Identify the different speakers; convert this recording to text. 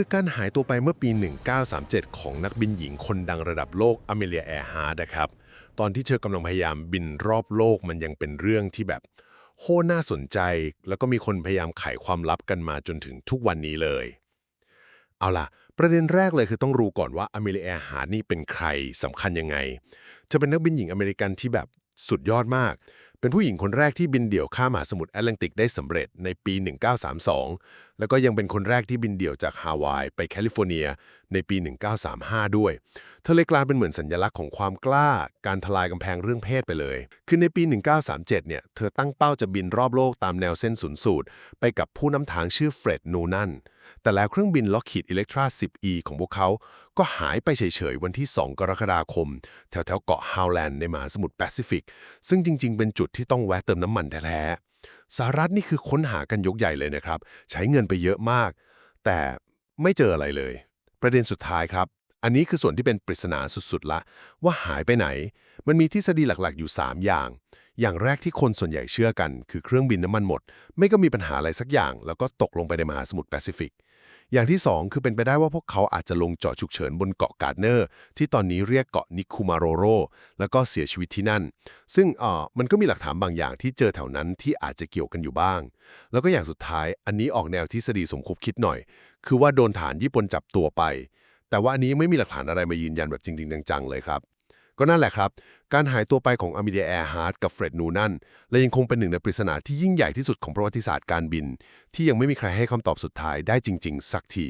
Speaker 1: คือการหายตัวไปเมื่อปี 1937 ของนักบินหญิงคนดังระดับโลกอเมเลียแอร์ฮาร์ดนะครับ ตอนที่เธอกำลังพยายามบินรอบโลกมันยังเป็นเรื่องที่แบบโคตรน่าสนใจ แล้วก็มีคนพยายามไขความลับกันมาจนถึงทุกวันนี้เลย เอาล่ะ ประเด็นแรกเลยคือต้องรู้ก่อนว่าอเมเลียแอร์ฮาร์ดนี่เป็นใครสำคัญยังไงเธอเป็นนักบินหญิงอเมริกันที่แบบสุดยอดมาก เป็นผู้หญิงคนแรกที่บินเดี่ยวข้ามมหาสมุทรแอตแลนติกได้สำเร็จในปี 1932 แล้วก็ยังเป็นคนแรกที่บินเดี่ยวจากฮาวายไปแคลิฟอร์เนียในปี 1935 ด้วย เธอเลยกลายเป็นเหมือนสัญลักษณ์ของความกล้า การทลายกำแพงเรื่องเพศไปเลย คือในปี 1937 เนี่ย เธอตั้งเป้าจะบินรอบโลกตามแนวเส้นศูนย์สูตร ไปกับผู้นำทางชื่อเฟร็ดนูนัน แต่แล้วเครื่องบินล็อกขีดอิเล็กทรา 10E ของพวกเขา ก็หายไปเฉยๆ วันที่ 2 กรกฎาคม แถวๆ เกาะฮาวแลนด์ในมหาสมุทรแปซิฟิก ซึ่งจริง ๆ เป็นจุดที่ต้องแวะเติมน้ำมันแท้ๆสหรัฐนี่คือค้นหากันยกใหญ่เลยนะครับ ใช้เงินไปเยอะมาก แต่ไม่เจออะไรเลย ประเด็นสุดท้ายครับ อันนี้คือส่วนที่เป็นปริศนาสุดๆละว่าหายไปไหน มันมีทฤษฎีหลักๆ อยู่ 3 อย่าง อย่างแรกที่คนส่วนใหญ่เชื่อกัน คือเครื่องบินน้ำมันหมด ไม่ก็มีปัญหาอะไรสักอย่าง แล้วก็ตกลงไปในมหาสมุทรแปซิฟิก อย่างที่ 2 คือเป็นไปได้ว่าพวกเขาอาจจะลงจอดฉุกเฉินบนเกาะการ์เนอร์ ที่ตอนนี้เรียกเกาะนิคุมาโรโร แล้วก็เสียชีวิตที่นั่น ซึ่งเออมันก็มีหลักฐานบางอย่างที่เจอแถวนั้นที่อาจจะเกี่ยวกันอยู่บ้าง แล้วก็อย่างสุดท้าย อันนี้ออกแนวทฤษฎีสมคบคิดหน่อย คือว่าโดนฐานญี่ปุ่นจับตัวไป แต่ว่าอันนี้ไม่มีหลักฐานอะไรมายืนยันแบบจริงๆจังๆเลยครับ ก็นั่นแหละครับ การหายตัวไปของอเม l เดียแอร์ฮาร์ดกับเฟร็ดนูนันและยังคงเป็นหนึ่งในปริศนาที่ยิ่งใหญ่ที่สุดของประวัติศาสตร์การบิน ที่ยังไม่มีใครให้คำตอบสุดท้ายได้จริง ๆ สักที